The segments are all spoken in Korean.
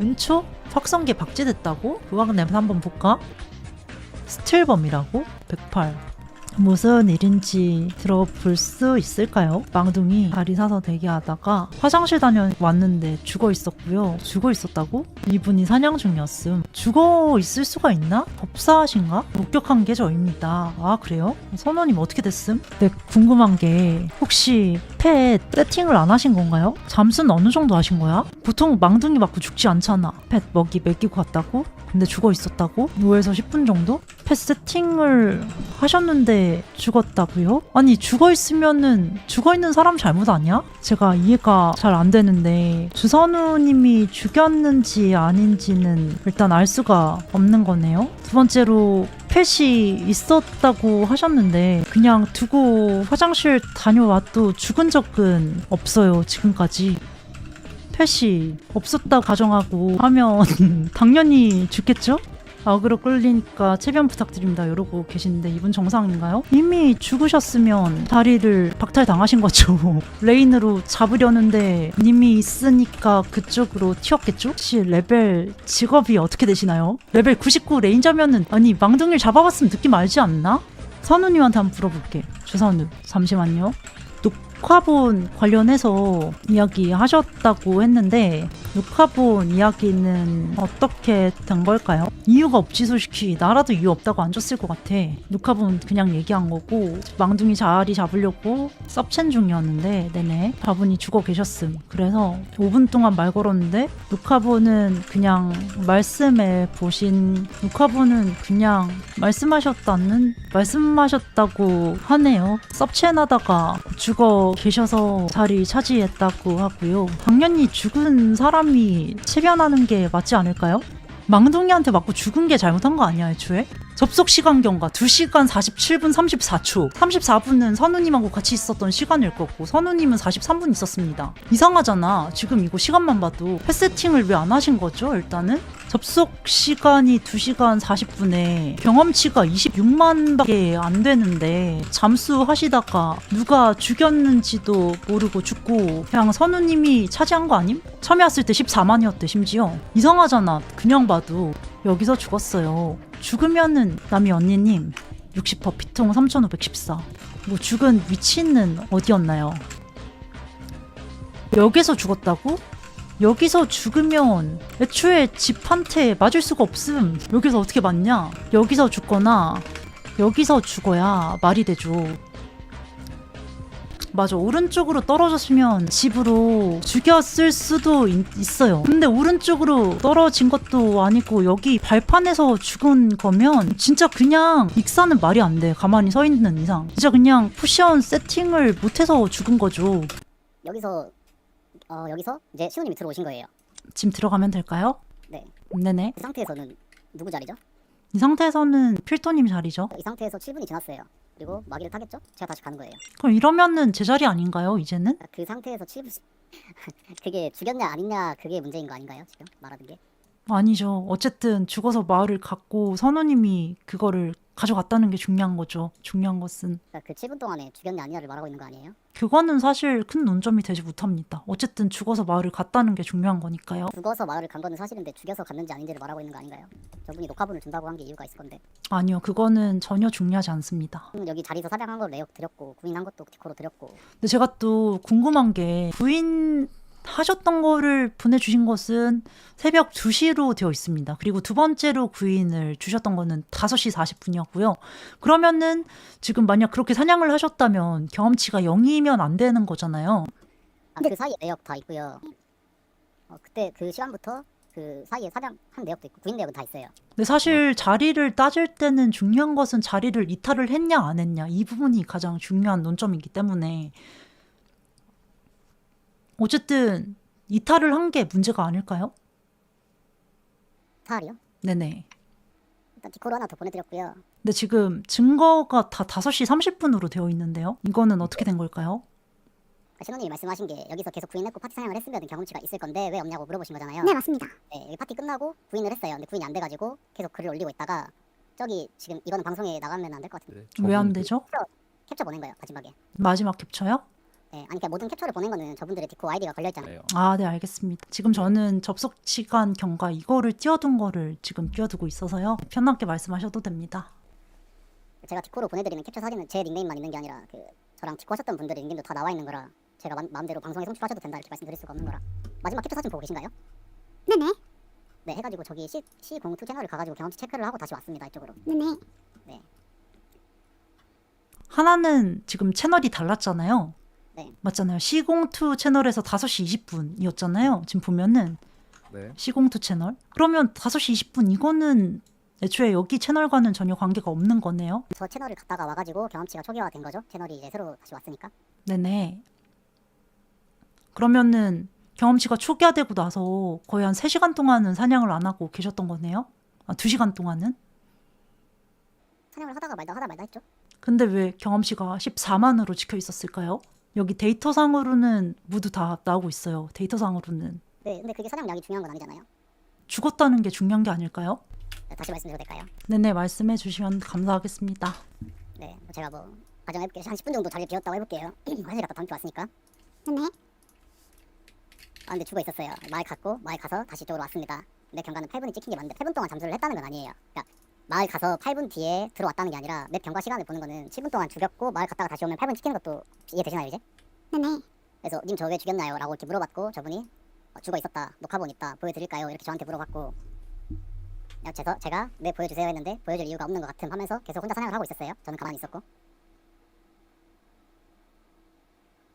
은초? 확성기 박제됐다고? 의학 냄새 한번 볼까? 스틸범이라고? 108 무슨 일인지 들어볼 수 있을까요? 망둥이 다리 사서 대기하다가 화장실 다녀왔는데 죽어 있었고요. 죽어 있었다고? 이분이 사냥 중이었음. 죽어 있을 수가 있나? 법사하신가? 목격한 게 저입니다. 아 그래요? 선원님 어떻게 됐음? 네 궁금한 게 혹시 펫 세팅을 안 하신 건가요? 잠수는 어느 정도 하신 거야? 보통 망둥이 맞고 죽지 않잖아. 펫 먹이 먹이고 갔다고? 근데 죽어 있었다고? 5에서 10분 정도? 펫 세팅을 하셨는데 죽었다고요? 아니 죽어 있으면은 죽어 있는 사람 잘못 아니야? 제가 이해가 잘 안 되는데 주선우님이 죽였는지 아닌지는 일단 알 수가 없는 거네요. 두 번째로 펫이 있었다고 하셨는데 그냥 두고 화장실 다녀와도 죽은 적은 없어요 지금까지. 펫이 없었다 가정하고 하면 당연히 죽겠죠? 악으로 끌리니까 체변 부탁드립니다. 이러고 계시는데 이분 정상인가요? 이미 죽으셨으면 다리를 박탈 당하신 거죠. 레인으로 잡으려는데 님이 있으니까 그쪽으로 튀었겠죠? 혹시 레벨 직업이 어떻게 되시나요? 레벨 99 레인저면은 아니 망둥이를 잡아봤으면 느낌 알지 않나? 선우님한테 한번 물어볼게. 주선우 잠시만요. 녹화본 관련해서 이야기하셨다고 했는데 녹화본 이야기는 어떻게 된 걸까요? 이유가 없지 솔직히 나라도 이유 없다고 안 줬을 것 같아. 녹화본 그냥 얘기한 거고 망둥이 자리 잡으려고 섭첸 중이었는데 네네 바분이 죽어 계셨음. 그래서 5분 동안 말 걸었는데 녹화본은 그냥 말씀해 보신 녹화본은 그냥 말씀하셨다는 말씀하셨다고 하네요. 섭첸 하다가 죽어 계셔서 자리 차지했다고 하고요. 당연히 죽은 사람이 체변하는 게 맞지 않을까요? 망둥이한테 맞고 죽은 게 잘못한 거 아니야, 애초에? 접속 시간 경과 2시간 47분 34초. 34분은 선우님하고 같이 있었던 시간일 거고, 선우님은 43분 있었습니다. 이상하잖아. 지금 이거 시간만 봐도. 펫 세팅을 왜 안 하신 거죠, 일단은? 접속 시간이 2시간 40분에 경험치가 26만밖에 안 되는데 잠수 하시다가 누가 죽였는지도 모르고 죽고 그냥 선우님이 차지한 거 아님? 왔을 때 14만이었대 심지어 이상하잖아 그냥 봐도 여기서 죽었어요 죽으면은 남이 언니님 60% 피통 3514. 뭐 죽은 위치는 어디였나요? 여기서 죽었다고? 여기서 죽으면 애초에 집한테 맞을 수가 없음. 여기서 어떻게 맞냐? 여기서 죽거나 여기서 죽어야 말이 되죠. 맞아 오른쪽으로 떨어졌으면 집으로 죽였을 수도 있, 있어요 근데 오른쪽으로 떨어진 것도 아니고 여기 발판에서 죽은 거면 진짜 그냥 익사는 말이 안 돼 가만히 서 있는 이상 진짜 그냥 쿠션 세팅을 못해서 죽은 거죠 여기서 어 여기서 이제 시호님이 들어오신 거예요. 지금 들어가면 될까요? 네. 네네 그 상태에서는 누구 자리죠? 이 상태에서는 필토님 자리죠 이 상태에서 7분이 지났어요. 그리고 마기를 타겠죠? 제가 다시 가는 거예요. 그럼 이러면은 제 자리 아닌가요 이제는? 그 상태에서 7분 그게 죽였냐 아니냐 그게 문제인 거 아닌가요? 지금 말하는 게. 아니죠. 어쨌든 죽어서 마을을 갖고 선우님이 그거를 가져갔다는 게 중요한 거죠. 중요한 것은 그러니까 그 7분 동안에 죽였냐 아니냐를 말하고 있는 거 아니에요? 그거는 사실 큰 논점이 되지 못합니다. 어쨌든 죽어서 마을을 갔다는 게 중요한 거니까요. 죽어서 마을을 간 거는 사실인데 죽여서 갔는지 아닌지를 말하고 있는 거 아닌가요? 저분이 녹화본을 준다고 한 게 이유가 있을 건데. 아니요, 그거는 전혀 중요하지 않습니다. 음, 여기 자리에서 사냥한 걸 레역 드렸고 구인한 것도 디코로 드렸고 근데 제가 또 궁금한 게 부인 하셨던 거를 보내주신 것은 새벽 2시로 되어 있습니다. 그리고 두 번째로 구인을 주셨던 거는 5시 40분이었고요. 그러면은 지금 만약 그렇게 사냥을 하셨다면 경험치가 0이면 안 되는 거잖아요. 아, 그 사이에 내역 다 있고요. 어, 그때 그 시간부터 그 사이에 사냥 한 내역도 있고 구인 내역은 다 있어요. 근데 사실 자리를 따질 때는 중요한 것은 자리를 이탈을 했냐 안 했냐 이 부분이 가장 중요한 논점이기 때문에 어쨌든 이탈을 한 게 문제가 아닐까요? 사알이요? 네네. 일단 디코로 하나 더 보내드렸고요. 근데 지금 증거가 다 5시 30분으로 되어 있는데요. 이거는 어떻게 된 걸까요? 아, 신호님이 말씀하신 게 여기서 계속 구인했고 파티 사냥을 했으면 경험치가 있을 건데 왜 없냐고 물어보신 거잖아요. 네 맞습니다. 네, 여기 파티 끝나고 구인을 했어요. 근데 구인이 안 돼가지고 계속 글을 올리고 있다가 저기 지금 이거는 방송에 나가면 안 될 것 같은데 왜 안 되죠? 캡처 보낸 거예요 마지막에. 마지막 캡처요? 예, 아니 그러니까 모든 캡처를 보낸 거는 저분들의 디코 아이디가 걸려 있잖아요. 그래요. 아, 네, 알겠습니다. 지금 저는 접속 시간 경과 이거를 띄워둔 거를 지금 띄워두고 있어서요. 편하게 말씀하셔도 됩니다. 제가 디코로 보내드리는 캡처 사진은 제 닉네임만 있는 게 아니라 그 저랑 디코 하셨던 분들의 닉네임도 다 나와 있는 거라 제가 마, 마음대로 방송에 송출하셔도 된다 이렇게 말씀드릴 수가 없는 거라 마지막 캡처 사진 보고 계신가요? 네네. 네 해가지고 저기 C, C02 채널을 가가지고 경험치 체크를 하고 다시 왔습니다 이쪽으로 네네. 하나는 지금 채널이 달랐잖아요. 네. 맞잖아요. C02 채널에서 5시 20분이었잖아요. 지금 보면은 네. C02 채널. 그러면 5시 20분 이거는 애초에 여기 채널과는 전혀 관계가 없는 거네요. 저 채널을 갔다가 와가지고 경험치가 초기화된 거죠 채널이 이제 새로 다시 왔으니까 네네. 그러면은 경험치가 초기화되고 나서 거의 한 3시간 동안은 사냥을 안 하고 계셨던 거네요. 아, 2시간 동안은? 사냥을 하다가 말다 하다 말다 했죠 근데 왜 경험치가 14만으로 찍혀 있었을까요? 여기 데이터상으로는 모두 다 나오고 있어요. 데이터상으로는. 네 근데 그게 사냥량이 중요한 건 아니잖아요 죽었다는 게 중요한 게 아닐까요? 네, 다시 말씀드려도 될까요? 네네, 말씀해 주시면 감사하겠습니다. 네 뭐 제가 뭐 가정해볼게요 한 10분 정도 자리 비웠다고 해볼게요 화장실 갔다 방귀 왔으니까 네네. 아 근데 죽어 있었어요 마을 갔고 마을 가서 다시 이쪽으로 왔습니다 내 경과는 8분이 찍힌 게 맞는데 8분 동안 잠수를 했다는 건 아니에요 그러니까 마을 가서 8분 뒤에 들어왔다는 게 아니라 맵 경과 시간을 보는 거는 7분 동안 죽였고 마을 갔다가 다시 오면 8분 찍히는 것도 이해되시나요 이제? 네네. 그래서 님 저 왜 죽였나요? 라고 이렇게 물어봤고 저분이 어, 죽어 있었다 녹화본 있다 보여드릴까요? 이렇게 저한테 물어봤고 야, 제서, 제가 네 보여주세요 했는데 보여줄 이유가 없는 것 같음 하면서 계속 혼자 사냥을 하고 있었어요 저는 가만히 있었고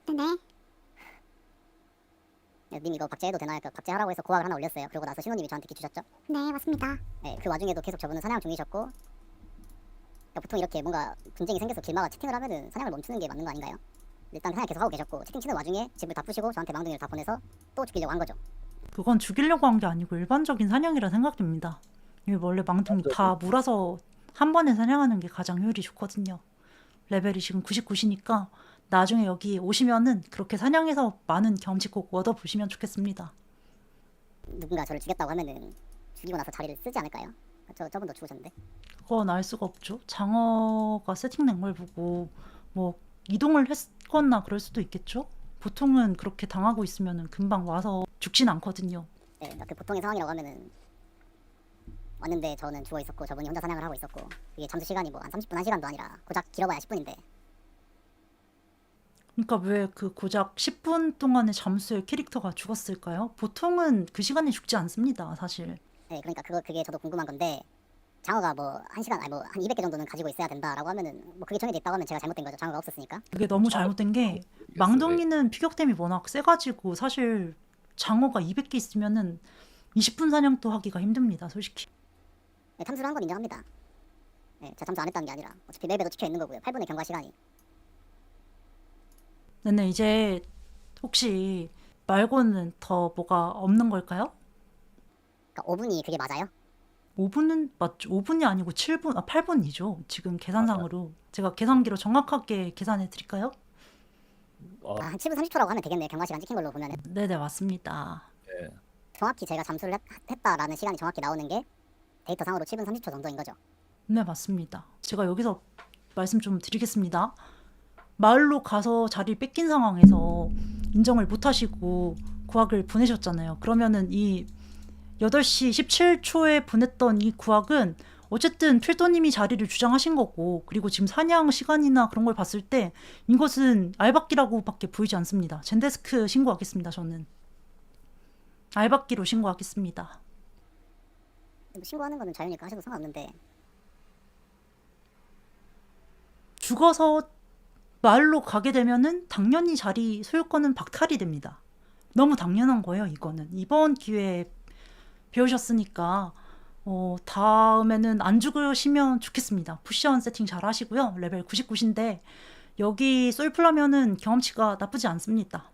네네. 야, 님 이거 박제해도 되나요? 그 박제하라고 해서 고학을 하나 올렸어요 그러고 나서 신호님이 저한테 기 주셨죠 네, 맞습니다. 네, 그 와중에도 계속 저분은 사냥 중이셨고 그러니까 보통 이렇게 뭔가 분쟁이 생겨서 길마가 채팅을 하면은 사냥을 멈추는 게 맞는 거 아닌가요? 일단 사냥 계속 하고 계셨고 채팅 치는 와중에 집을 다 부시고 저한테 망둥이를 다 보내서 또 죽이려고 한 거죠 그건 죽이려고 한 게 아니고 일반적인 사냥이라 생각됩니다. 이게 원래 망둥이 다 몰아서 한 번에 사냥하는 게 가장 효율이 좋거든요. 레벨이 지금 99시니까 나중에 여기 오시면은 그렇게 사냥해서 많은 경험치 꼭 얻어 보시면 좋겠습니다. 누군가 저를 죽였다고 하면은 죽이고 나서 자리를 쓰지 않을까요? 저 저분도 죽으셨는데 그건 알 수가 없죠. 장어가 세팅된 걸 보고 뭐 이동을 했거나 그럴 수도 있겠죠. 보통은 그렇게 당하고 있으면은 금방 와서 죽진 않거든요. 네, 그러니까 그 보통의 상황이라고 하면은 왔는데 저는 죽어 있었고 저분이 혼자 사냥을 하고 있었고 이게 잠수 시간이 뭐 한 30분 1시간도 아니라 고작 길어봐야 10분인데 그러니까 왜 그 고작 10분 동안의 잠수에 캐릭터가 죽었을까요? 보통은 그 시간에 죽지 않습니다, 사실. 네, 그러니까 그거 그게 저도 궁금한 건데 장어가 뭐 한 시간 아니 뭐한 200개 정도는 가지고 있어야 된다라고 하면은 뭐 그게 정해져 있다고 하면 제가 잘못된 거죠 장어가 없었으니까 그게 너무 잘못된 게 망둥이는 피격댐이 워낙 세가지고 사실 장어가 200개 있으면은 20분 사냥도 하기가 힘듭니다, 솔직히. 네, 탐수를 한 건 인정합니다 네, 제가 탐수 안 했다는 게 아니라 어차피 맵에도 찍혀 있는 거고요 8분의 경과 시간이 네네, 이제 혹시 말고는 더 뭐가 없는 걸까요? 그러니까 5분이 그게 맞아요? 5분은 맞죠. 5분이 아니고 7분, 아 8분이죠. 지금 계산상으로 제가 계산기로 정확하게 계산해 드릴까요? 아, 아, 한 7분 30초라고 하면 되겠네요 경과 시간 찍힌 걸로 보면은 네네 맞습니다. 네. 정확히 제가 잠수를 했, 했다라는 시간이 정확히 나오는 게 데이터 상으로 7분 30초 정도인 거죠 네 맞습니다. 제가 여기서 말씀 좀 드리겠습니다. 마을로 가서 자리를 뺏긴 상황에서 인정을 못 하시고 구학을 보내셨잖아요. 그러면은 이 8시 17초에 보냈던 이 구학은 어쨌든 필도님이 자리를 주장하신 거고 그리고 지금 사냥 시간이나 그런 걸 봤을 때 이것은 알박기라고밖에 보이지 않습니다. 젠데스크 신고하겠습니다. 저는 알박기로 신고하겠습니다. 뭐 신고하는 거는 자유니까 하셔도 상관없는데 죽어서 마을로 가게 되면은 당연히 자리 소유권은 박탈이 됩니다. 너무 당연한 거예요, 이거는. 이번 기회에 배우셨으니까 어, 다음에는 안 죽으시면 좋겠습니다. 쿠션 세팅 잘 하시고요. 레벨 99신데 여기 솔플라면은 경험치가 나쁘지 않습니다.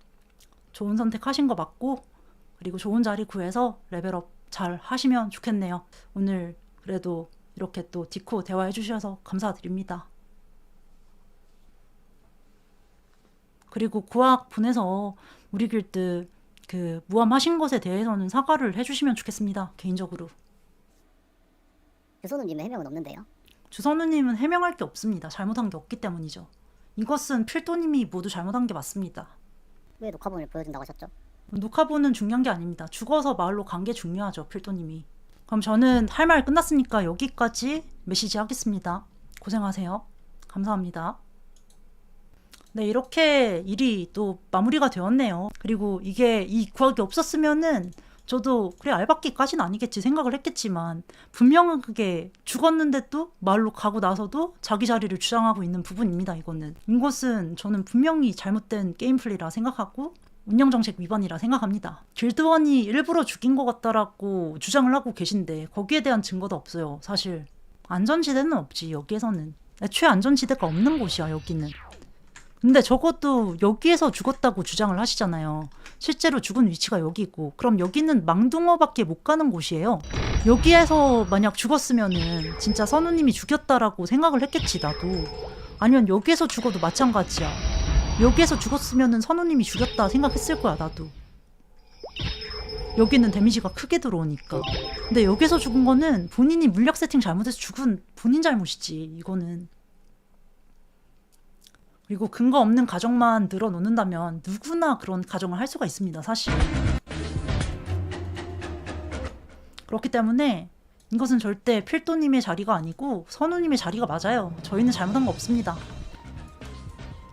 좋은 선택하신 거 맞고 그리고 좋은 자리 구해서 레벨업 잘 하시면 좋겠네요. 오늘 그래도 이렇게 또 디코 대화해 주셔서 감사드립니다. 그리고 구학 보내서 우리 길드 그 무함하신 것에 대해서는 사과를 해주시면 좋겠습니다. 개인적으로 주소는 님의 해명은 없는데요 주선우님은 해명할 게 없습니다. 잘못한 게 없기 때문이죠. 이것은 필도님이 모두 잘못한 게 맞습니다. 왜 녹화본을 보여준다고 하셨죠? 녹화본은 중요한 게 아닙니다. 죽어서 마을로 간 게 중요하죠, 필도님이. 그럼 저는 할 말 끝났으니까 여기까지 메시지 하겠습니다. 고생하세요. 감사합니다. 네, 이렇게 일이 또 마무리가 되었네요. 그리고 이게 이 구역이 없었으면은 저도 그래 알바끼까지는 아니겠지 생각을 했겠지만 분명은 그게 죽었는데 또 마을로 가고 나서도 자기 자리를 주장하고 있는 부분입니다. 이거는 이것은 저는 분명히 잘못된 게임 플레이라 생각하고 운영 정책 위반이라 생각합니다. 길드원이 일부러 죽인 것 같다라고 주장을 하고 계신데 거기에 대한 증거도 없어요. 사실 안전지대는 없지 여기에서는 애초에 안전지대가 없는 곳이야 여기는. 근데 적어도 여기에서 죽었다고 주장을 하시잖아요. 실제로 죽은 위치가 여기고 그럼 여기는 망둥어밖에 못 가는 곳이에요. 여기에서 만약 죽었으면은 진짜 선우님이 죽였다라고 생각을 했겠지 나도. 아니면 여기에서 죽어도 마찬가지야. 여기에서 죽었으면은 선우님이 죽였다 생각했을 거야 나도. 여기는 데미지가 크게 들어오니까. 근데 여기서 죽은 거는 본인이 물약 세팅 잘못해서 죽은 본인 잘못이지 이거는. 그리고 근거 없는 가정만 늘어놓는다면 누구나 그런 가정을 할 수가 있습니다, 사실. 그렇기 때문에 이것은 절대 필도님의 자리가 아니고 선우님의 자리가 맞아요. 저희는 잘못한 거 없습니다.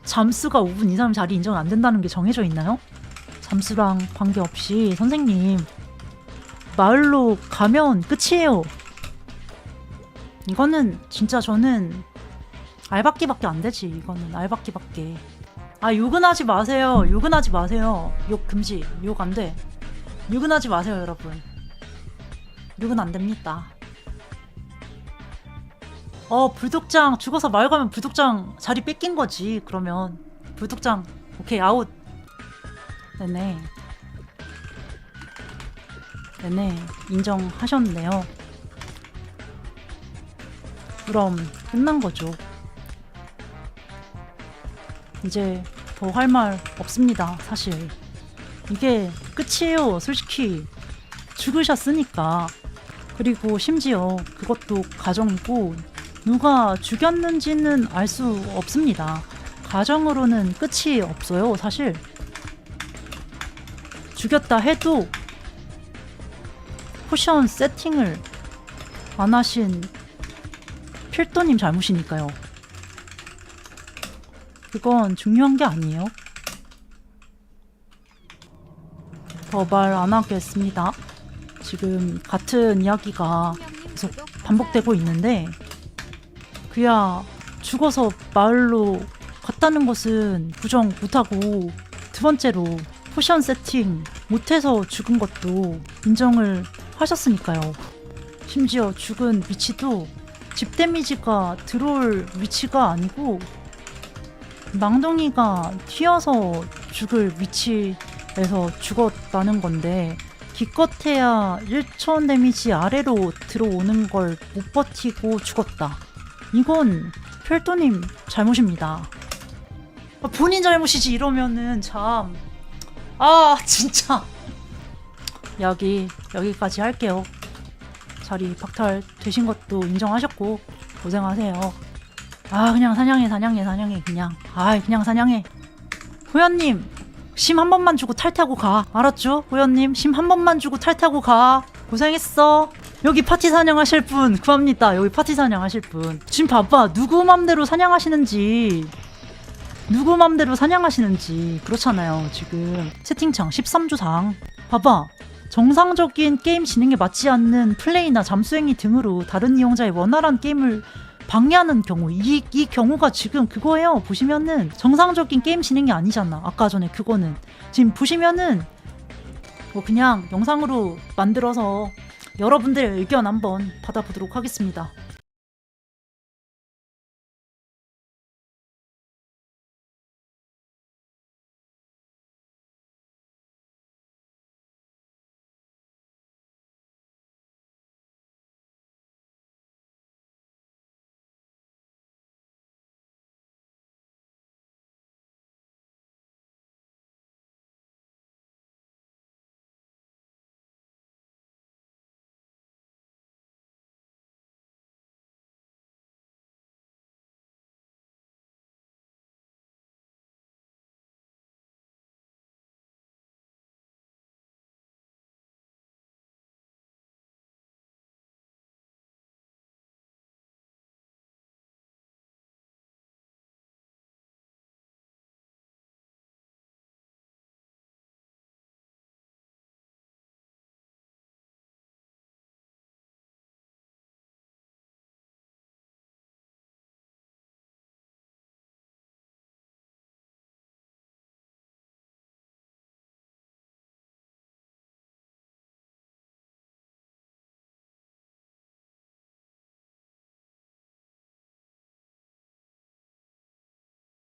잠수가 5분 이상 자리 인정 안 된다는 게 정해져 있나요? 잠수랑 관계없이 선생님 마을로 가면 끝이에요. 이거는 진짜 저는 알바끼밖에 안 되지 이거는. 알바끼밖에. 아 욕은 하지 마세요. 욕은 하지 마세요. 욕 금지. 욕 안 돼. 욕은 하지 마세요 여러분. 욕은 안 됩니다. 어 불독장. 죽어서 마을 가면 불독장 자리 뺏긴 거지 그러면. 불독장. 오케이 아웃. 네네. 네네. 인정하셨네요. 그럼 끝난 거죠 이제 더 할 말 없습니다, 사실. 이게 끝이에요, 솔직히. 죽으셨으니까. 그리고 심지어 그것도 가정이고, 누가 죽였는지는 알 수 없습니다. 가정으로는 끝이 없어요, 사실. 죽였다 해도 포션 세팅을 안 하신 필도님 잘못이니까요. 그건 중요한 게 아니에요. 더 말 안 하겠습니다. 지금 같은 이야기가 계속 반복되고 있는데 그야 죽어서 마을로 갔다는 것은 부정 못하고 두 번째로 포션 세팅 못해서 죽은 것도 인정을 하셨으니까요. 심지어 죽은 위치도 집 데미지가 들어올 위치가 아니고 망둥이가 튀어서 죽을 위치에서 죽었다는 건데 기껏해야 1천 데미지 아래로 들어오는 걸 못 버티고 죽었다. 이건 필도님 잘못입니다. 아, 본인 잘못이지 이러면은 참. 아 진짜. 여기 여기까지 할게요. 자리 박탈 되신 것도 인정하셨고 고생하세요. 아 그냥 사냥해 사냥해 사냥해 그냥. 아 그냥 사냥해. 호연님 심 한 번만 주고 탈퇴하고 가. 알았죠? 호연님 심 한 번만 주고 탈퇴하고 가. 고생했어. 여기 파티 사냥하실 분 구합니다. 여기 파티 사냥하실 분. 지금 봐봐. 누구 맘대로 사냥하시는지. 누구 맘대로 사냥하시는지. 그렇잖아요 지금. 채팅창 13조상. 봐봐. 정상적인 게임 진행에 맞지 않는 플레이나 잠수행위 등으로 다른 이용자의 원활한 게임을 방해하는 경우 이, 이 경우가 지금 그거예요. 보시면은 정상적인 게임 진행이 아니잖아. 아까 전에 그거는. 지금 보시면은 뭐 그냥 영상으로 만들어서 여러분들의 의견 한번 받아보도록 하겠습니다